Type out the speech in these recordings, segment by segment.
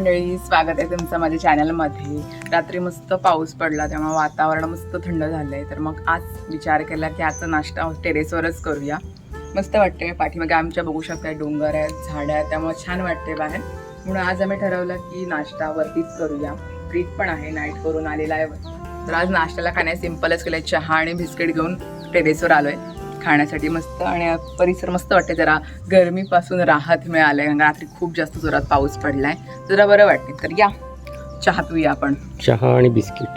मंडळी स्वागत आहे तुमचं माझ्या चॅनलमध्ये रात्री मस्त पाऊस पडला त्यामुळे वातावरण मस्त थंड झालं आहे तर मग आज विचार केला की आजचा नाश्ता टेरेसवरच करूया. मस्त वाटते पाठीमागे आमच्या बघू शकता डोंगर आहेत झाडं आहेत त्यामुळे छान वाटते बाहेर. म्हणून आज आम्ही ठरवलं की नाश्ता वरतीच करूया. फ्रीज पण आहे नाईट करून आलेला आहे. तर आज नाश्त्याला खाण्या सिम्पलच केलं चहा आणि बिस्किट घेऊन टेरेसवर आलो आहे खाण्यासाठी मस्त आणि परिसर मस्त वाटते जरा. गरमीपासून राहत मिळालंय. कारण रात्री खूप जास्त जोरात पाऊस पडलाय. जरा बरं वाटते तर या. चहा पिऊया आपण. चहा आणि बिस्किट.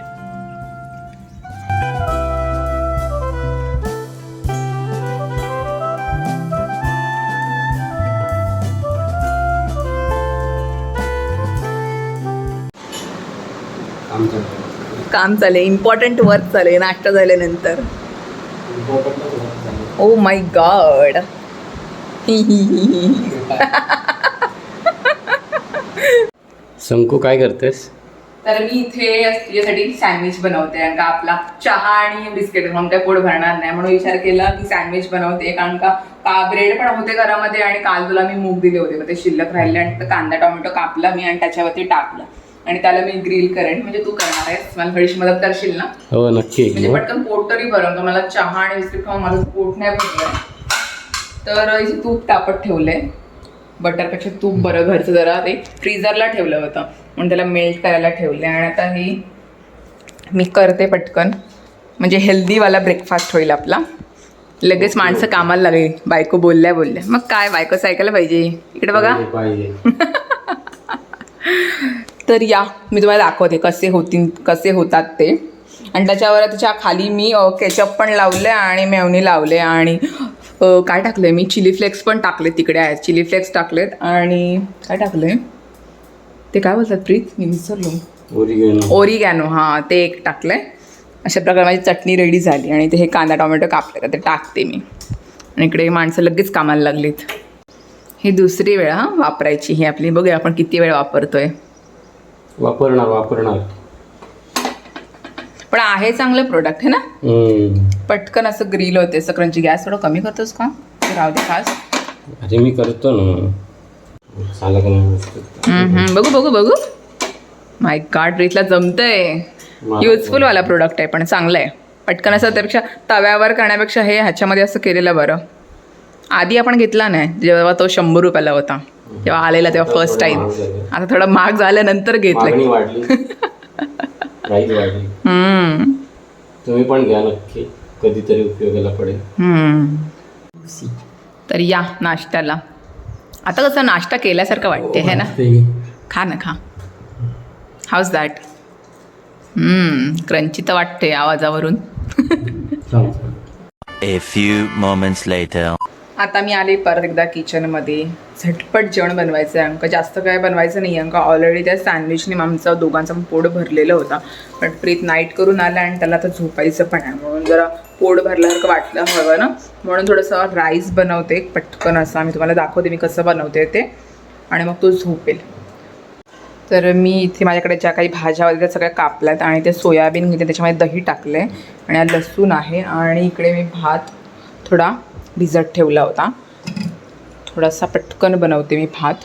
काम चालले इम्पॉर्टंट वर्क चालले नाश्ता झाल्यानंतर. ओ माय गॉड संकू काय करतेस? तर मी इथे तुझ्यासाठी सँडविच बनवते कारण का आपला चहा आणि बिस्किट म्हणून काय पोट भरणार नाही. म्हणून विचार केला की सँडविच बनवते कारण का का ब्रेड पण होते घरामध्ये आणि काल तुला मी मूग दिले होते. मग ते शिल्लक राहिले आणि कांदा टोमॅटो कापला मी आणि त्याच्यावरती टाकलं. आणि त्याला मी ग्रिल करेन. म्हणजे तू करणार आहेस. मला थोडीशी मदत करशील ना? हो नक्की. म्हणजे पटकन पोट तरी भरून का मला चहा आणि बिस्किट खाऊन माझं पोट नाही भरलंय तर इथे तूप तापत ठेवलंय. बटरपेक्षा तूप बरं घरचं जरा. ते फ्रीजरला ठेवलं होतं. म्हणून त्याला मेल्ट करायला ठेवले आणि आता ही मी करते पटकन. म्हणजे हेल्दीवाला ब्रेकफास्ट होईल आपला. लगेच माणसं कामाला लागली. बायको बोलल्या बोलल्या. मग काय? बायकोचं ऐकायला पाहिजे. इकडे बघा. तर या मी तुम्हाला दाखवते कसे होतील कसे होतात ते. आणि त्याच्यावर त्याच्याखाली मी केचप पण लावले आणि मेवणी लावले आणि काय टाकले मी? चिली फ्लेक्स पण टाकले तिकडे आहेत. चिली फ्लेक्स टाकलेत आणि काय टाकले ते काय बोलतात प्रीत? मी विसरलो. ओरिगेनो ओरिगॅनो हां ते एक टाकलंय. अशा प्रकारे माझी चटणी रेडी झाली आणि ते हे कांदा टोमॅटो कापले. तर ते टाकते मी. आणि इकडे माणसं लगेच कामाला लागलीत. ही दुसरी वेळ हां वापरायची. ही आपली बघूया आपण किती वेळ वापरतोय. वापरणार वापरणार. पण आहे चांगलं प्रोडक्ट आहे ना? हम्म. पटकन असं ग्रिल होते असं क्रंची गॅस थोडं कमी करतोस का? ते राहू दे खास. अरे मी करतो ना. झालं का नाही व्यवस्थित? बघू बघू बघू. माय कार्ड रीतला जमतंय. मला- युजफुल वाला प्रोडक्ट आहे पण चांगलं आहे. पटकन असं त्यापेक्षा तव्यावर करण्यापेक्षा हे ह्याच्यामध्ये असं केलेलं बरं. आधी आपण घेतला नाही जेव्हा तो शंभर रुपयाला होता. जेव्हा आलेला तेव्हा फर्स्ट टाइम. आता थोडं महाग झाल्यानंतर घेतलं. तुम्ही पण घ्या नक्की. कधीतरी उपयोगाला पडेल. हम्म. तर या नाश्त्याला. आता कसं नाश्ता केल्यासारखं वाटते है ना? खा ना खा. हाऊस दॅट क्रंची तर वाटते आवाजावरून. चांगलं. A few moments later. आता मी आले परत एकदा किचनमध्ये झटपट जेवण बनवायचं आहे अंक जास्त काय बनवायचं नाही अंक ऑलरेडी त्या सँडविचने आमचं दोघांचं पण पोट भरलेलं होता. पण प्रीत नाईट करून आला आणि त्याला आता झोपायचं पण आहे. म्हणून जरा पोट भरल्यासारखं वाटलं हवं ना. म्हणून थोडंसं राईस बनवते पटकन असं आम्ही तुम्हाला दाखवते मी कसं बनवते ते. आणि मग तो झोपेल. तर मी इथे माझ्याकडे ज्या काही भाज्या वगैरे त्या सगळ्या कापल्यात आणि ते सोयाबीन घेते त्याच्यामध्ये दही टाकलं आहे आणि हा लसूण आहे. आणि इकडे मी भात थोडा भिजत ठेवला होता. थोडासा पटकन बनवते मी भात.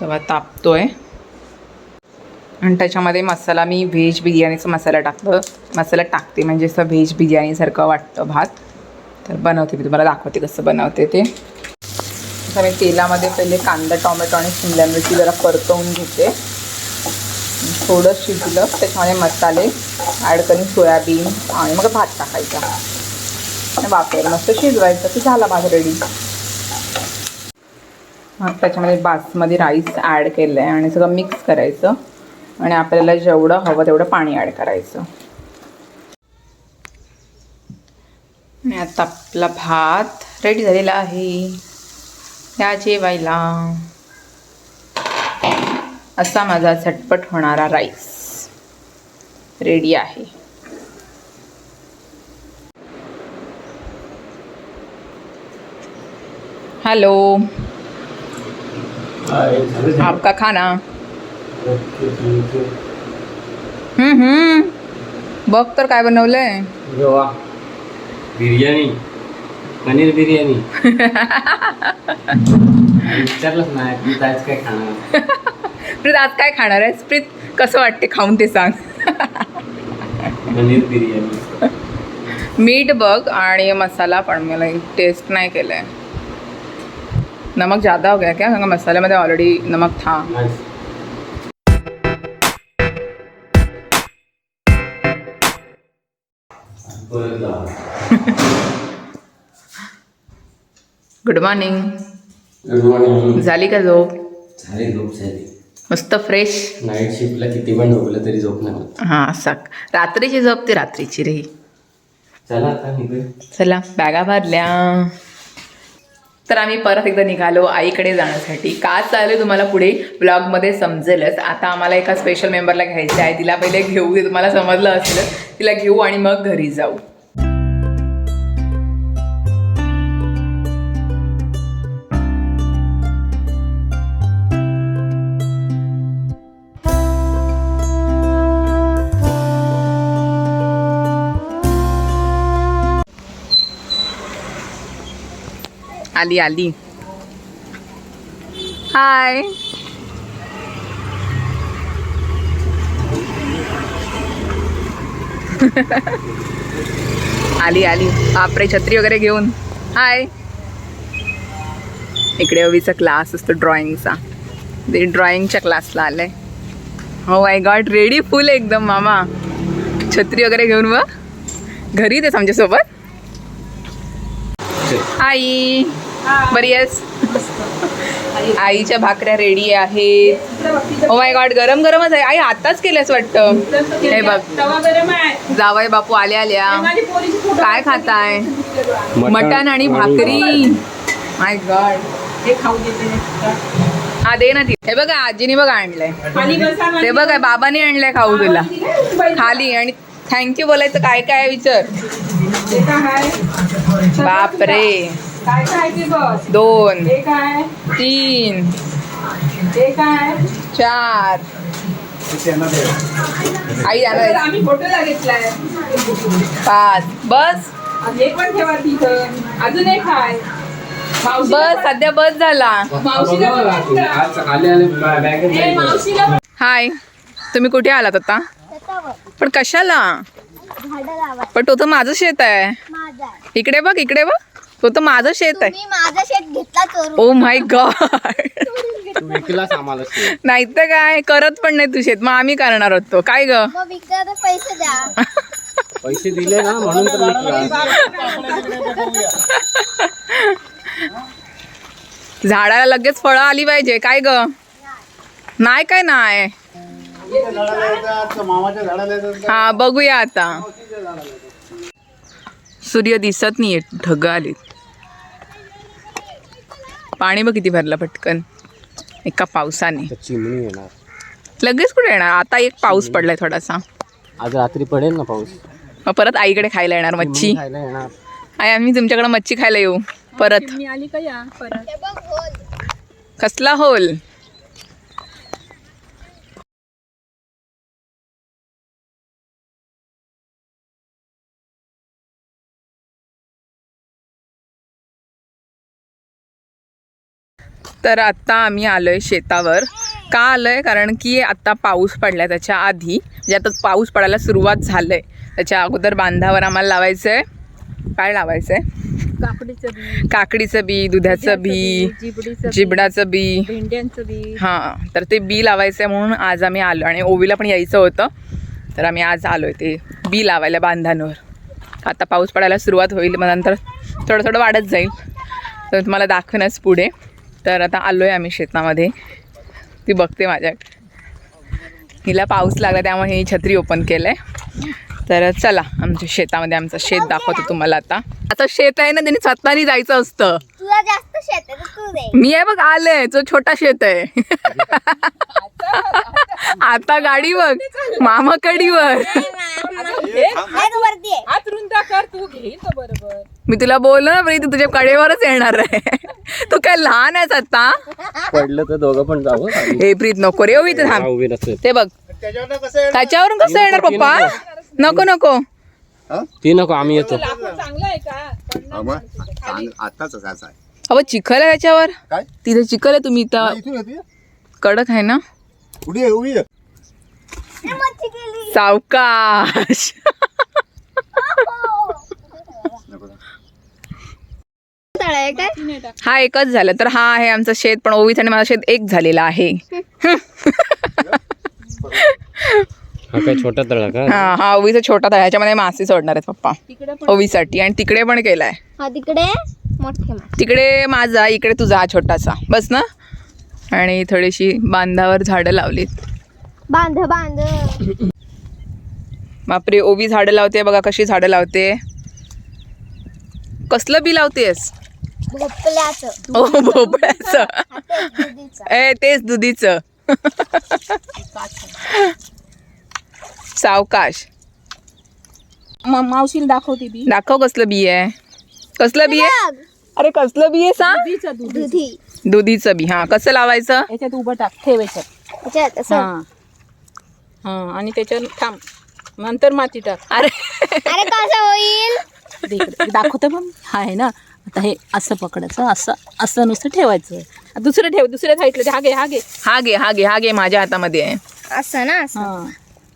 तेव्हा तापतो आहे आणि त्याच्यामध्ये मसाला मी व्हेज बिर्याणीचा मसाला टाकलं. मसाला टाकते म्हणजे असं व्हेज बिर्याणीसारखं वाटतं भात. तर बनवते मी. तुम्हाला दाखवते कसं बनवते ते. आता मी तेलामध्ये पहिले कांदा टोमॅटो आणि शिमला मिरची जरा परतवून घेते. थोडं शिजलं. त्याच्यामध्ये मसाले ॲड करून सोयाबीन आणि मग भात टाकायचा. आणि वाफेवर मस्त शिजवायचं. की झाला भात रेडी मग त्याच्यामध्ये बासमती राईस ॲड केलं आहे आणि सगळं मिक्स करायचं. आणि आपल्याला जेवढं हवं तेवढं पाणी ॲड करायचं. आणि आता आपला भात रेडी झालेला आहे. या जेवायला. असा माझा झटपट होणारा राईस रेडी आहे. हेलो. आपका खाना? हम्म हम्म. बघ तर काय बनवलंय. बिर्याणी. पनीर बिर्याणी. विचारलंच नाही मी आज काय खाणार? प्रीत आज काय खाणार आहेस? प्रीत कसं वाटते खाऊन ते सांग. पनीर बिर्याणी. मीठ बघ आणि मसाला पण मला टेस्ट नाही केलं आहे नमक ज़्यादा हो गया क्या? क्योंकि मसाल्यामध्ये ऑलरेडी नमक था. Good morning. झाली का झोप? झाली झोप झाली. मस्त फ्रेश नाईट शिफ्टला किती पण झोपलं तरी झोप नाही होत. हां सक. रात्रीची झोप ती रात्रीची रे चला आता चला बॅगा भरल्या. तर आम्ही परत एकदा निघालो आईकडे जाण्यासाठी. का चालू तुम्हाला पुढे ब्लॉगमध्ये समजेलच. आता आम्हाला एका स्पेशल मेंबरला घ्यायचं आहे तिला पहिले घेऊ हे तुम्हाला समजलं असेल तिला घेऊ आणि मग घरी जाऊ. आली आली. हाय आली आली. बापरे छत्री वगैरे घेऊन. हाय इकडे ओवीचा क्लास असतो ड्रॉइंगचा ते ड्रॉइंगच्या क्लासला आलंय. हो आय गॉट रेडी फुल एकदम मामा. छत्री वगैरे घेऊन व घरी येतेस आमच्यासोबत. आई बरी आहेस आईच्या भाकऱ्या रेडी आहेत. ओ माय गॉड गरम गरमच आहे. आई आताच केल्यास वाटतं. हे बघ. जावय बापू आल्या आल्या. काय खाताय? मटण. आणि भाकरी. माय गॉड हे खाऊ देते हा दे ना ती. हे बघा आजीने बघा आणलंय. ते बघा बाबाने आणलंय खाऊ तुला. खाली आणि थँक्यू बोलायचं काय काय विचार? बापरे. काय काय ते बस. दोन हे काय तीन हे काय चार. आई आणा आम्ही फोटोला घेतलाय. पाच. बस. हे पण ठेवा तिथं. अजून एक आहे. बस सध्या बस झाला. आले आले हाय. तुम्ही कुठे आलात आता? पण कशाला? पण तो तर माझं शेत आहे. माझा आहे. इकडे बघ इकडे बघ. तो तर माझं शेत आहे. तुम्ही माझं शेत घेतला चोरून ओ माय गॉड तू विकलास आम्हाला शेत. नाही तर काय करत पण नाही तू शेत. मग आम्ही करणार होतो काय ग? मग विकला तर पैसे द्या. पैसे दिले ना म्हणून तर विकला. झाडाला लगेच फळं आली पाहिजे. काय ग? नाही काय नाही. हा बघूया आता. सूर्य दिसत नाहीये ढग आलीत. पाणी बघ किती भरलं पटकन. एका पावसाने. चिमणी येणार. लगेच कुठे येणार? आता एक पाऊस पडलाय थोडासा. आज रात्री पडेल ना पाऊस? मग परत आईकडे खायला येणार मच्छी. चिमणी खायला येणार. आई आम्ही तुमच्याकडे मच्छी खायला येऊ. परत. आली का या? परत. हे बघ होल कसला होल? तर आत्ता आम्ही आलोय शेतावर. का आलोय? कारण की आत्ता पाऊस पडलाय त्याच्या आधी. म्हणजे आता पाऊस पडायला सुरुवात झालंय. त्याच्या अगोदर बांधावर आम्हाला लावायचं आहे काय लावायचं आहे काकडीचं बी. काकडीचं बी दुधाचं बी जिबडीचं बी भेंड्यांचं बी. हां तर ते बी लावायचं आहे म्हणून आज आम्ही आलो. आणि ओवीला पण यायचं होतं. तर आम्ही आज आलो आहे ते बी लावायला बांधांवर. आता पाऊस पडायला सुरुवात होईल. मग नंतर थोडं थोडं वाढत जाईल. तर तुम्हाला दाखवणंच पुढे. तर आता आलो आहे आम्ही शेतामध्ये ती बघते माझ्या. हिला पाऊस लागला त्यामुळे ही छत्री ओपन केलं आहे तर चला आमच्या शेतामध्ये आमचं शेत दाखवतो तुम्हाला आता. आता शेत आहे ना त्यांनी स्वतःनी जायचं असतं. तुला जास्त शेत आहे तर तू दे. मी आहे बघ आले जो छोटा शेत आहे. आता गाडी बघ मामा मी तुला बोललो ना प्रीती तुझ्या कडेवरच येणार आहे. तू काय लहान आहेस आता? पडलं तर दोघं पण जाऊ हे. प्रीत नको रे हो इथे थांब. उभी नसेल ते बघ. त्याच्यावरून कसं येणार पप्पा? नको. नको ती नको आम्ही येतो. लाकूड चांगलं आहे असं अहो चिखल आहे त्याच्यावर? काय? तिथे चिखल आहे तुम्ही इथं. इथून येते कडक आहे ना? उडी आहे, उडी आहे. ए, मच्छी गेली सावकाश नको ना. काय? हा एकच झालं. तर हा आहे आमचं शेत पण ओवीच आणि माझं शेत एक झालेलं आहे. हा काय छोटा तळा का? हा हा ओवीचा छोटा तळा. ह्याच्यामध्ये मासे सोडणार आहेत पप्पा. ओवीसाठी आणि तिकडे पण केलाय. हा तिकडे मोठे मासे. तिकडे माझा इकडे तुझा हा छोटासा. बस ना? आणि थोडीशी बांधावर झाडं लावलीत. बांध बांध. बापरे ओवी झाडं लावते. बघा कशी झाडं लावते. कसलं बी लावतेस? ओ भोपळ्याचं. हा तेच दुधीचं. ए तेच दुधीचं. सावकाश. म- मावशीला दाखवते बी दाखव कसलं बी आहे कसलं बी आहे अरे कसलं बी आहे सांग बीचं दूध. दुधी दुधीचं बी हा. कसं लावायचं? याच्यात उभं टाक ठेव याच्यात. त्याच्यात असं. हा. हा आणि त्याच्यावर थांब. नंतर माती टाक. अरे. अरे कसं होईल? दे इकडे. दाखवतो मग. हा आहे ना. आता हे असं पकडायचं असं असं नुसतं ठेवायचं. दुसरं ठेव दुसऱ्या साईडला हा घे हा घे. हा घे हा घे हा घे माझ्या हातामध्ये आहे. असं ना असं. हा.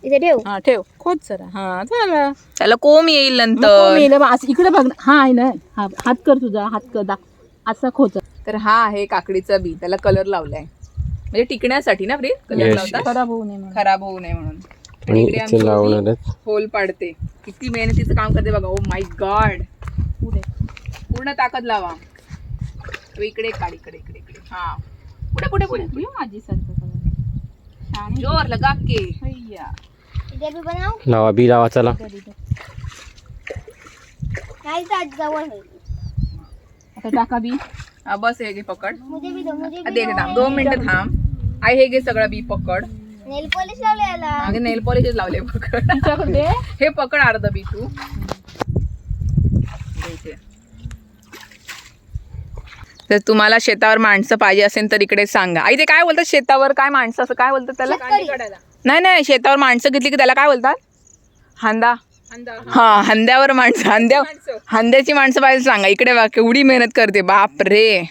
इथे ठेव. हा ठेव. खोद जरा. हा झालं. त्याला कोंब येईल नंतर. बा, असं इकडे बघ ना. हा आहे ना. हा हात कर तुझा हात कर दाख. असा खोच तर हा आहे काकडीचा बी. त्याला कलर लावलाय. म्हणजे टिकण्यासाठी ना प्रीत कलर Yes, खराब होऊ नये म्हणून. खराब होऊ नये म्हणून. आणि इकडे इथे लावणार आहेत. होल पाडते. किती मेहनतीचं काम करते बघा. ओ माय गॉड पुढे. पूर्ण ताकद लावा. तो इकडे काढ इकडे इकडे इकडे. हा. पुढे पुढे पुढे माझी आहे. जोर लगा के. लावा बी लावा चला. आता टाका बी. बस हे घे पकड. मुझे भी दो मुझे भी दे दे थांब. दोन मिनिटं थांब. आई हे घे सगळं बी पकड. नेल पॉलिश लावले नेल पॉलिशच लावले पकड. हे पकड अर्ध बी तू दे इथे. जर तुम्हाला शेतावर माणसं पाहिजे असेल तर इकडे सांगा. आई ते काय बोलतात शेतावर? काय माणसं असं काय बोलतात त्याला? नाही नाही शेतावर माणसं घेतली की त्याला काय बोलतात? हांदा. हा हंद्यावर माणसं हंद्या हंद्याची माणसं. पाहिजे सांगा. इकडे बा केवढी मेहनत करते. बाप रे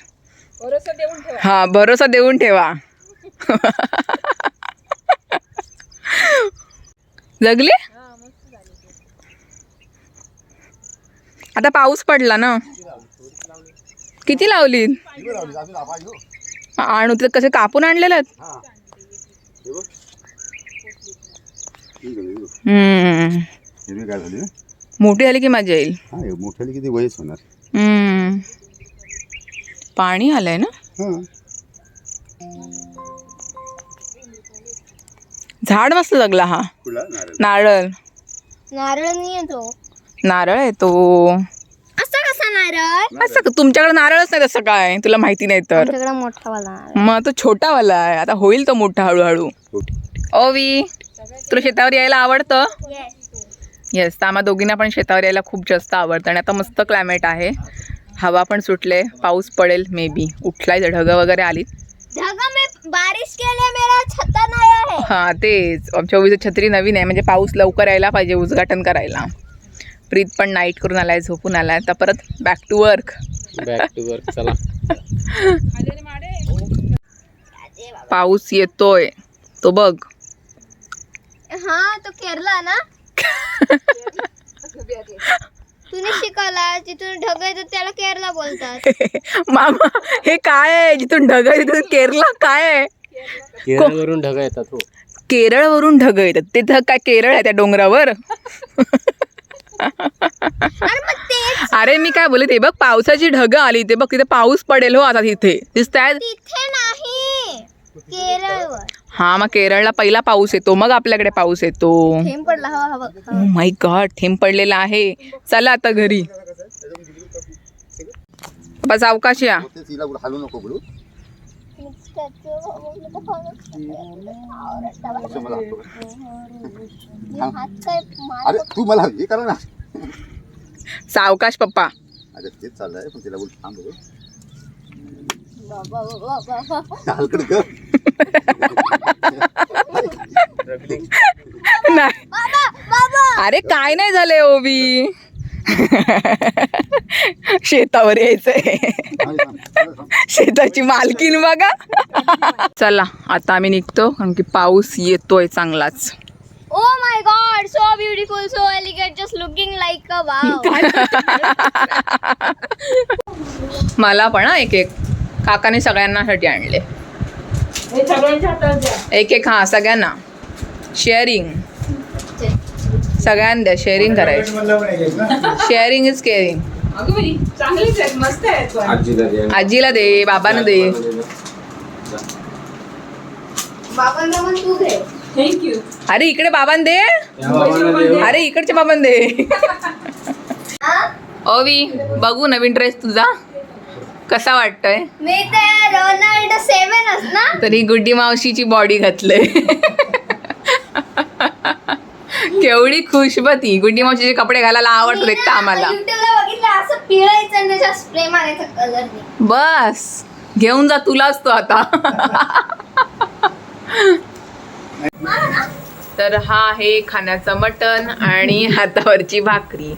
हा भरोसा देऊन ठेवा. जगले? आता पाऊस पडला ना. किती लावली आणू ते कसे कापून आणलेले आहेत? झाली? मोठी झाली की मजा येईल हा हे मोठ्याला किती वयच होणार. हम्म. पाणी आलंय ना? हा. झाड मस्त जगला हा. नारळ. नारळ. नारळ नाही येतो. नारळ आहे नारळ? असं का? तुमच्याकडे नारळच नाही तसं काय? तुला माहिती नाही तर. मोठा वाला नारळ. मग तो छोटा वाला आहे. आता होईल तो मोठा हळूहळू. ओवी तुला शेतावर यायला आवडतं? येस तर आम्हा दोघींना पण शेतावर यायला खूप जास्त आवडतं. आणि आता मस्त क्लायमेट आहे. हवा पण सुटले. पाऊस पडेल मे बी उठलाय ढगं वगैरे आली में बारिश मेरा नहीं है हां तेच. आमच्या ओवीचं छत्री नवीन आहे. म्हणजे पाऊस लवकर यायला पाहिजे उद्घाटन करायला. प्रीत पण नाईट करून आलाय झोपून आलाय. आता परत back to work back to work चला. पाऊस येतोय. तो बघ. हाँ तो केरला ना? तूने शिकवला जिथून ढग येतात त्याला केरला बोलतात. मामा हे काय आहे? जिथून ढग आहे तिथून केरला काय आहे? केरळवरून ढगा येतात हो. केरळवरून ढग येतात. तिथं काय केरळ आहे त्या डोंगरावर? अरे मी काय बोलते ते बघ पावसाची ढग आली ते बघ तिथे पाऊस पडेल हो आता तिथे. दिसताय तिथे नाही. केरळवर. हा मग केरळला पहिला पाऊस येतो मग आपल्याकडे पाऊस येतो. थेंब पडला हवा हवा. ओ माय गॉड थेंब पडलेला आहे. चला आता घरी. बस अवकाश या ते तिला कुठं हलू नको बोलू असं मला अरे तू मला हे करा ना. सावकाश पप्पा. अरे तेच चाललंय पण तिला बोल थांब हलकड कर. नाही. बाबा. अरे काय नाही झालंय ओवी. शेतावर यायचंय. शेताची मालकीन बघा. चला आता आम्ही निघतो कारण की पाऊस येतोय चांगलाच. ओ my god so beautiful so elegant just looking like a wow मला पण हा एक एक काकाने सगळ्यांना साठी आणले. हे एक एक हा सगळ्यांना. शेअरिंग सगळ्यांना द्या शेअरिंग करायचं. Sharing is caring. आजीला दे. बाबांना दे. अरे इकडे बाबांना दे. अरे इकडच्या बाबांना दे. ओवी बघू नवीन ड्रेस तुझा. कसा वाटतोय? मी ते रोनाल्डो सेव्हनच ना. तरी गुड्डी मावशीची बॉडी घातलंय. केवढी खुश बा ती. गुड्डी मावशीचे कपडे घालायला आवडतात एक तर आम्हाला युट्यूबला बघितलं असं पिळायचं आणि त्याच्यावर स्प्रे मारायचा कलर बस. घेऊन जा तुलाच तो आता. तर हा आहे खाण्याचं मटण आणि हातावरची भाकरी.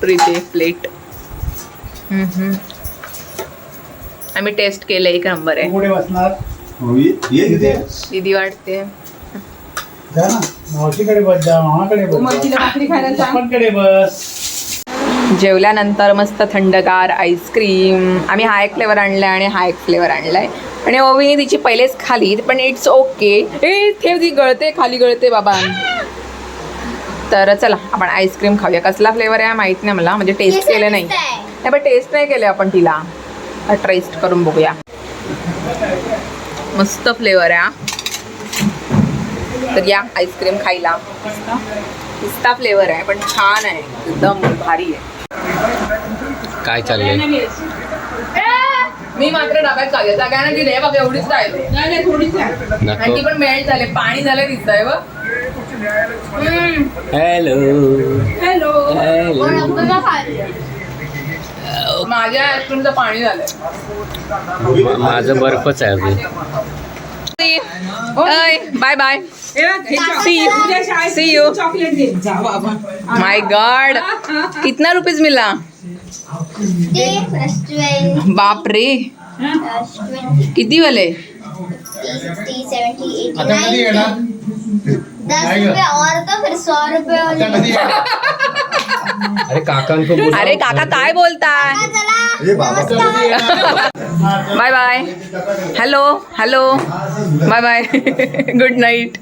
प्रीती प्लेट. आम्ही टेस्ट केलं एक नंबर आहे दीदी वाटते. जा ना. मावशीकडे बस जा मामाकडे बस. मच्छीला भाकरी खायला सांग. पप्पांकडे बस. जेवल्यानंतर मस्त थंडगार आईस्क्रीम. आम्ही हा एक फ्लेवर आणलाय आणि हा एक फ्लेवर आणलाय. आणि ओवीने तिची पहिलेच खाली पण इट्स ओके ए ठेव ती गळते खाली गळते बाबा. तर चला आपण आईस्क्रीम खाऊया. कसला फ्लेवर आहे माहीत नाही मला म्हणजे टेस्ट केलं नाही. नाही पण टेस्ट नाही केलं आपण तिला. टेस्ट करून बघूया. मस्त फ्लेवर आहे हा. तर या आईस्क्रीम खायला. पिस्ता फ्लेवर आहे पण छान आहे. एकदम भारी आहे. काय चाललंय? मी मात्र डब्यात खाल्ले सगळ्यांना दिले बघ एवढीच राहिले. नाही नाही थोडीच आहे. आणि ती नको पण मेल्ट झाले पाणी झालं दिसतंय बघ. हॅलो हॅलो हॅलो माझ्या आईस्क्रीमचं पाणी झालंय. माझं बर्फच आहे अजून. बाय बाय हे बघ, हे चॉक- See you. उद्या शाळेत See you. चॉकलेट दे. जा बाबा माय गॉड कितना रुपीज मिला? बाप रे। किती वाले? आता कधी येणार दस और फिर सौ अरे काकांको बोल. अरे काका काय बोलताय? हे bye bye. Hello hello. Bye bye. Good night.